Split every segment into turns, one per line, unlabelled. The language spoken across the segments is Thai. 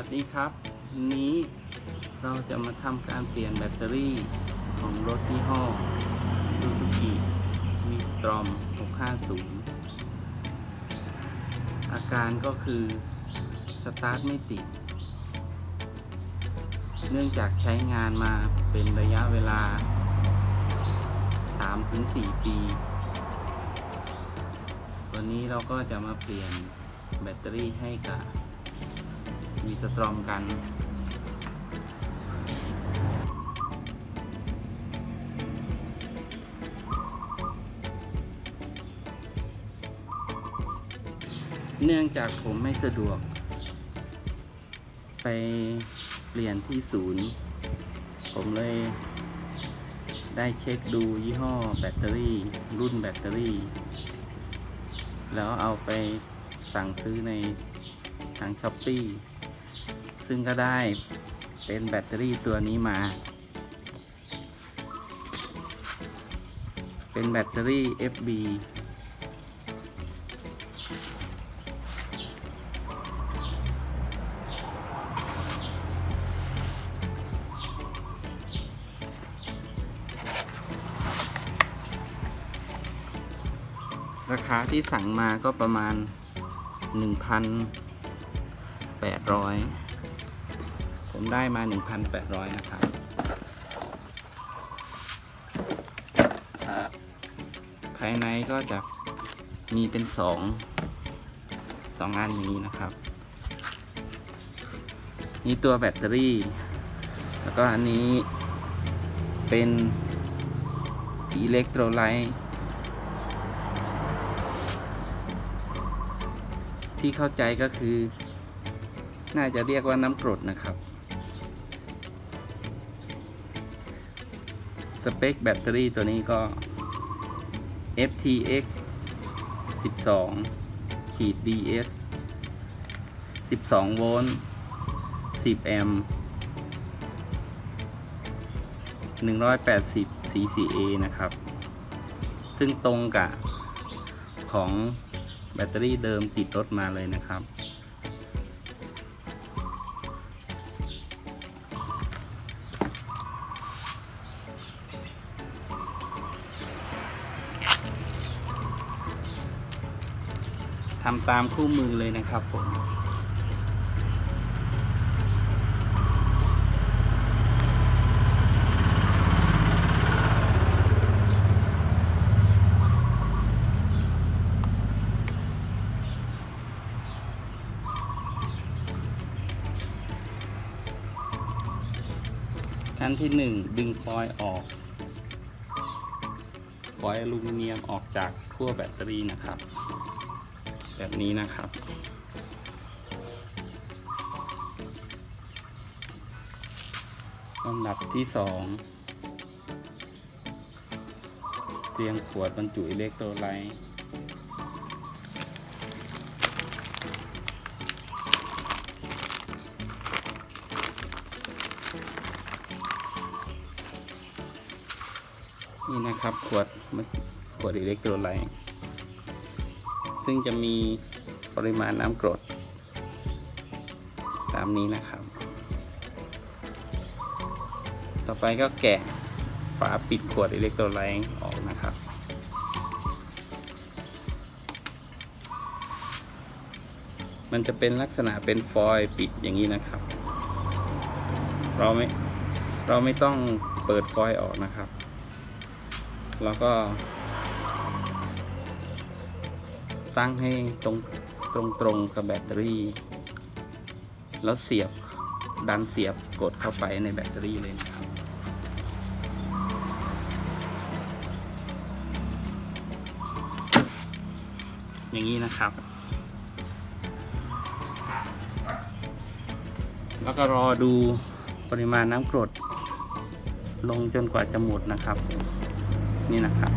วัสดีครับวันนี้เราจะมาทำการเปลี่ยนแบตเตอรี่ของรถยี่ห้อ Suzuki v s t r o m 650 อาการก็คือสตาร์ทไม่ติด เนื่องจากใช้งานมาเป็นระยะเวลา 3-4 ปี วันนี้เราก็จะมาเปลี่ยนแบตเตอรี่ให้กับ มีสตรอมกันเนื่องจากผมไม่สะดวก ไปเปลี่ยนที่ศูนย์ ผมเลยได้เช็คดูยี่ห้อแบตเตอรี่ รุ่นแบตเตอรี่ แล้วเอาไปสั่งซื้อในทางช้อปปี้ ซึ่งก็ได้เป็นแบตเตอรี่ตัวนี้มา เป็นแบตเตอรี่ FB ราคาที่สั่งมาก็ประมาณ 1,800 ผมได้มา 1,800 นะครับ ภายในก็จะมีเป็นสองสองอันนี้นะครับ นี่ตัวแบตเตอรี่ แล้วก็อันนี้เป็นอิเล็กโทรไลท์ที่เข้าใจก็คือ น่าจะเรียกว่าน้ำกรดนะครับ เปคแบตเตอรี่ตัวนี้ก็ FTX 12 ขีด BS 12 โวลต์ 10 แอมป์ 180 CCA นะครับ ซึ่งตรงกับของแบตเตอรี่เดิมติดรถมาเลยนะครับ ทำตามคู่มือเลยนะครับผมขั้นที่หนึ่งดึงฟอยล์ออก ฟอยล์อลูมิเนียมออกจากขั้วแบตเตอรี่นะครับ แบบนี้นะครับ ลำดับที่สองเตรียมขวดบรรจุอิเล็กโทรไลต์นี่นะครับขวดขวดอิเล็กโทรไลต์ ซึ่งจะมีปริมาณน้ำกรด ตามนี้นะครับ ต่อไปก็แกะฝาปิดขวดอิเล็กโทรไลต์ออกนะครับมันจะเป็นลักษณะเป็นฟอยล์ปิดอย่างนี้นะครับ เราไม่ เราไม่ต้องเปิดฟอยล์ออกนะครับ แล้วก็ ตั้งให้ตรงตรงตรงกับแบตเตอรี่ แล้วเสียบดันเสียบกดเข้าไปในแบตเตอรี่เลยนะครับอย่างนี้นะครับ แล้วก็รอดูปริมาณน้ำกรด ลงจนกว่าจะหมดนะครับ นี่นะครับ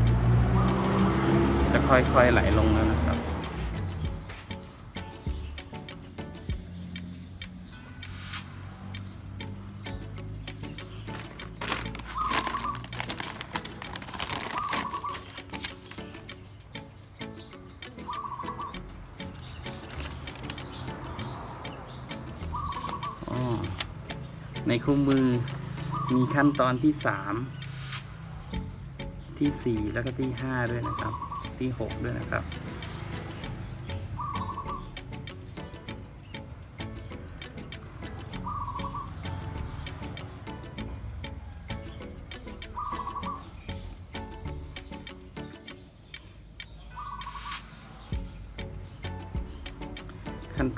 จะค่อยๆไหลลงแล้วนะครับ ในคู่มือมีขั้นตอนที่สามที่สี่แล้วก็ที่ห้าด้วยนะครับ ที่หกด้วยนะครับ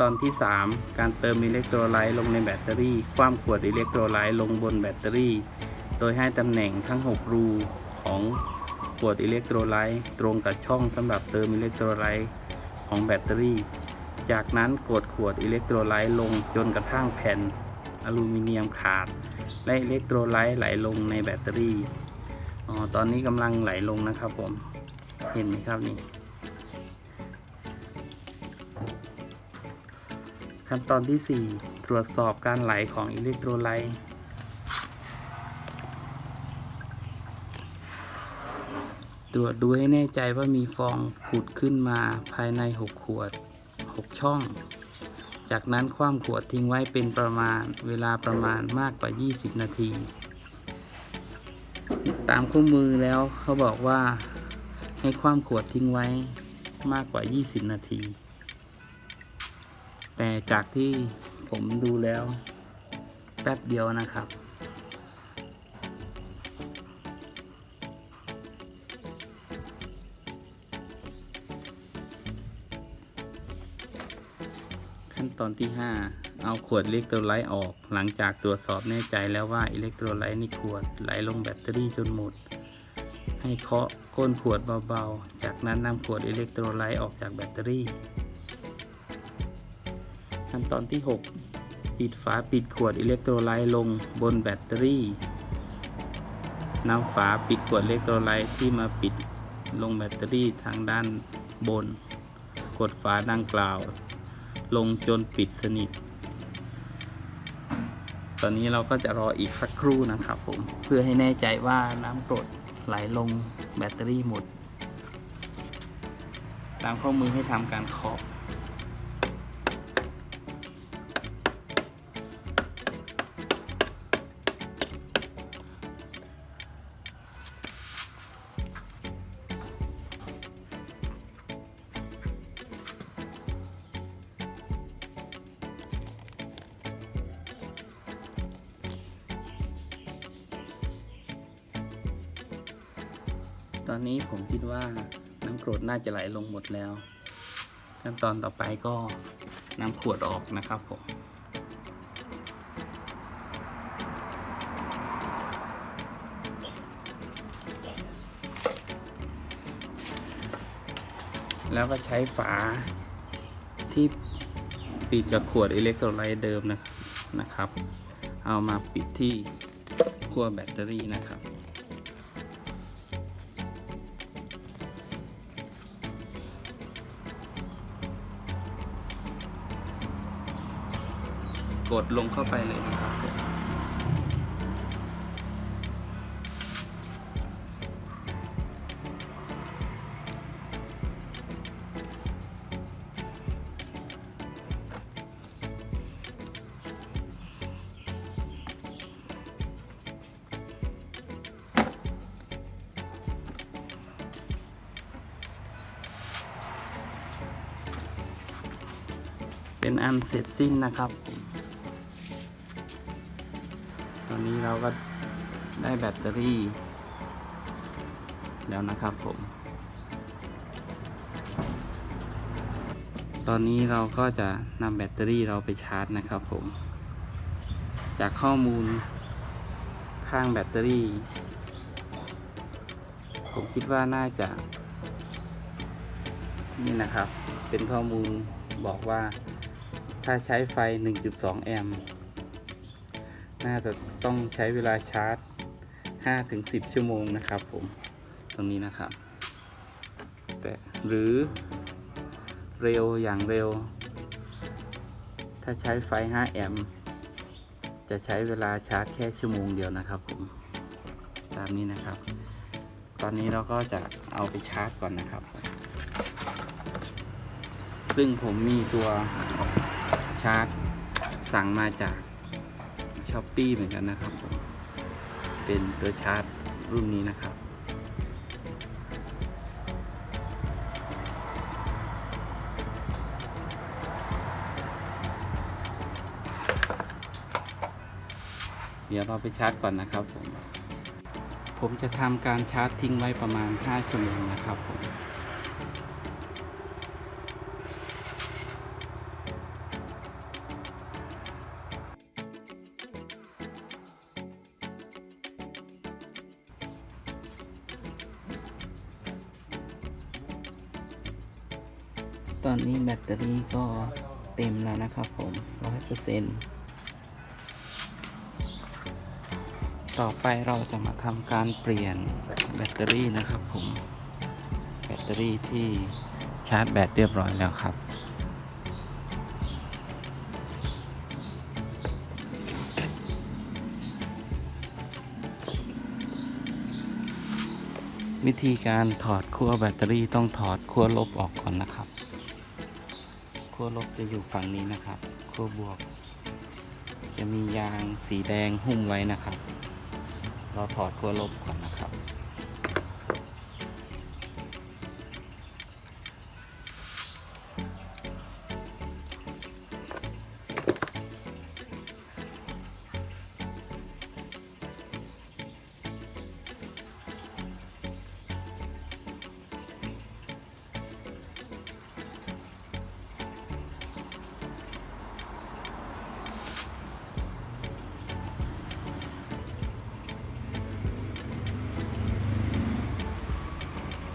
ตอนที่ 3 การเติมอิเล็กโทรไลต์ลงในแบตเตอรี่ ความขวดอิเล็กโทรไลต์ลงบนแบตเตอรี่ โดยให้ตำแหน่งทั้ง 6 รูของขวดอิเล็กโทรไลต์ตรงกับช่องสำหรับเติมอิเล็กโทรไลต์ของแบตเตอรี่ จากนั้นกดขวดอิเล็กโทรไลต์ลงจนกระทั่งแผ่นอลูมิเนียมขาด และอิเล็กโทรไลต์ไหลลงในแบตเตอรี่ อ๋อ ตอนนี้กำลังไหลลงนะครับผม เห็นไหมครับนี่ ขั้นตอนที่ 4 ตรวจสอบการไหลของอิเล็กโทรไลต์ตรวจดูให้แน่ใจว่ามีฟองผุดขึ้นมาภายใน 6 ขวด 6 ช่อง จากนั้นคว่ำขวดทิ้งไว้เป็นประมาณเวลาประมาณมากกว่า 20 นาที ตามคู่มือแล้วเขาบอกว่าให้คว่ำขวดทิ้งไว้มากกว่า 20 นาที แต่จากที่ผมดูแล้วแป๊บเดียวนะครับ ขั้นตอนที่ 5 เอาขวดอิเล็กโทรไลต์ออกหลังจากตรวจสอบแน่ใจแล้วว่าอิเล็กโทรไลต์ในขวดไหลลงแบตเตอรี่จนหมด ให้เคาะก้นขวดเบาๆ จากนั้นนำขวดอิเล็กโทรไลต์ออกจากแบตเตอรี่ ขั้นตอนที่ 6 ปิดฝาปิดขวดอิเล็กโทรไลต์ลงบนแบตเตอรี่นำฝาปิดขวดอิเล็กโทรไลต์ที่มาปิดลงแบตเตอรี่ทางด้านบน กดฝาดังกล่าว ลงจนปิดสนิท ตอนนี้เราก็จะรออีกสักครู่นะครับผม เพื่อให้แน่ใจว่าน้ำกรดไหลลงแบตเตอรี่หมด ตามข้อมือให้ทำการเคาะ อนนี้ผมคิดว่าน้ำกรดน่าจะไหลลงหมดแล้ว ขั้นตอนต่อไปก็น้ำขวดออกนะครับผมแล้วก็ใช้ฝาที่ปิดกับขวดอิเล็กโทรไลต์เดิมนะครับนะครับ เอามาปิดที่ขั้วแบตเตอรี่นะครับ กดลงเข้าไปเลยนะครับเป็นอันเสร็จสิ้นนะครับ เราก็ได้แบตเตอรี่ แล้วนะครับผม ตอนนี้เราก็จะนำแบตเตอรี่เราไปชาร์จนะครับผม จากข้อมูลข้างแบตเตอรี่ ผมคิดว่าน่าจะ นี่นะครับ เป็นข้อมูลบอกว่าถ้าใช้ไฟ 1.2 แอมป์น่าจะ ต้องใช้เวลาชาร์จ 5-10 ชั่วโมงนะครับผมตรงนี้นะครับ แต่หรือเร็วอย่างเร็ว ถ้าใช้ไฟ 5 แอมป์จะใช้เวลาชาร์จแค่ชั่วโมงเดียวนะครับผมตามนี้นะครับ ตอนนี้เราก็จะเอาไปชาร์จก่อนนะครับ ซึ่งผมมีตัวชาร์จสั่งมาจาก ช้อปปีเหมือนกันนะครับผมเป็นตัวชาร์จรุ่นนี้นะครับเดี๋ยวเราไปชาร์จก่อนนะครับผม ผมจะทำการชาร์จทิ้งไว้ประมาณ 5 ชั่วโมงนะครับผม ตอนนี้แบตเตอรี่ก็เต็มแล้วนะครับผมร้อยเปอร์เซ็นต์ต่อไปเราจะมาทำการเปลี่ยนแบตเตอรี่นะครับผม แบตเตอรี่ที่ชาร์จแบตเรียบร้อยแล้วครับ วิธีการถอดขั้วแบตเตอรี่ต้องถอดขั้วลบออกก่อนนะครับ ขั้วลบจะอยู่ฝั่งนี้นะครับขั้วบวก จะมียางสีแดงหุ้มไว้นะครับ เราถอดขั้วลบก่อนนะครับ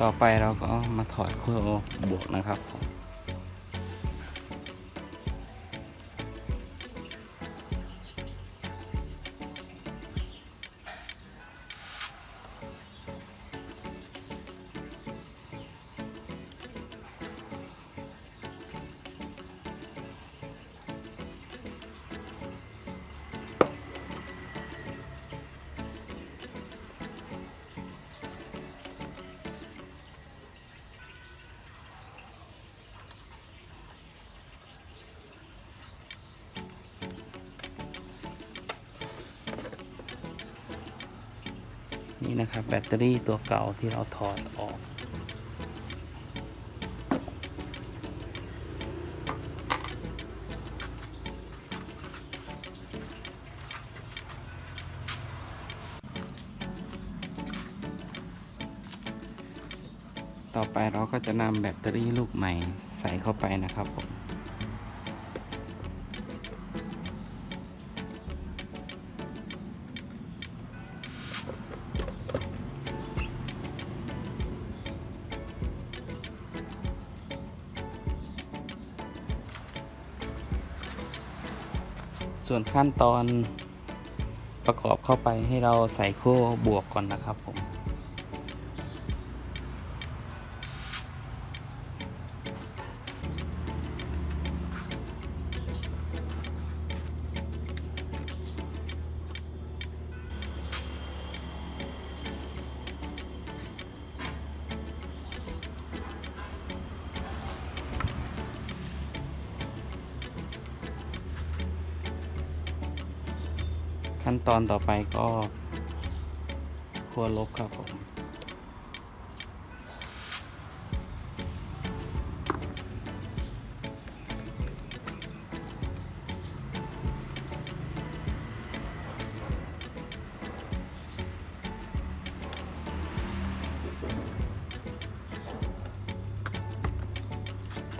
ต่อไปเราก็มาถอดขั้วบวกนะครับ นะครับ แบตเตอรี่ตัวเก่าที่เราถอดออกต่อไปเราก็จะนำแบตเตอรี่ลูกใหม่ใส่เข้าไปนะครับผม ส่วนขั้นตอนประกอบเข้าไปให้เราใส่ขั้วบวกก่อนนะครับผม ขั้นตอนต่อไปก็ขั้วลบครับผม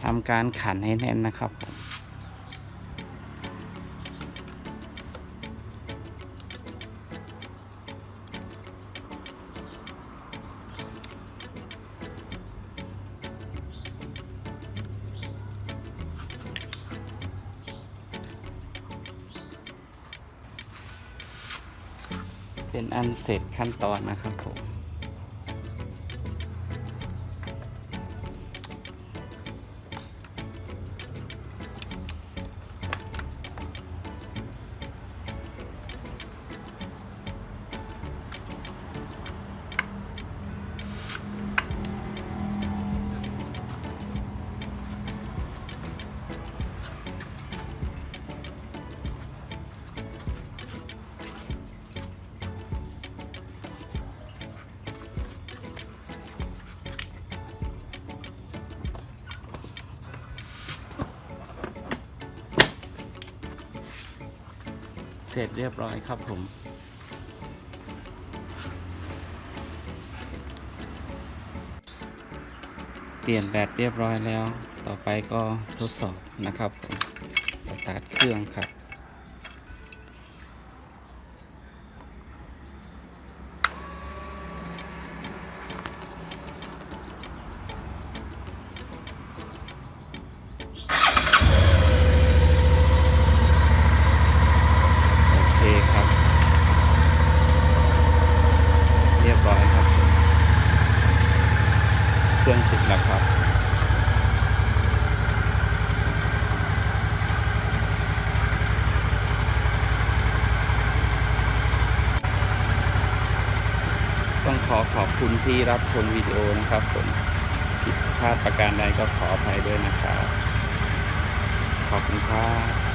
ทำการขันให้แน่นนะครับ เป็นอันเสร็จขั้นตอนนะครับผม ร็จเรียบร้อยครับผม เปลี่ยนแบตเรียบร้อยแล้ว ต่อไปก็ทดสอบนะครับผมสตาร์ทเครื่องครับ รียบร้อยครับ เครื่องติดแล้วครับ ต้องขอขอบคุณที่รับชมวิดีโอนะครับผมผิดพลาดประการใดก็ขออภัยด้วยนะครับ ขอบคุณครับ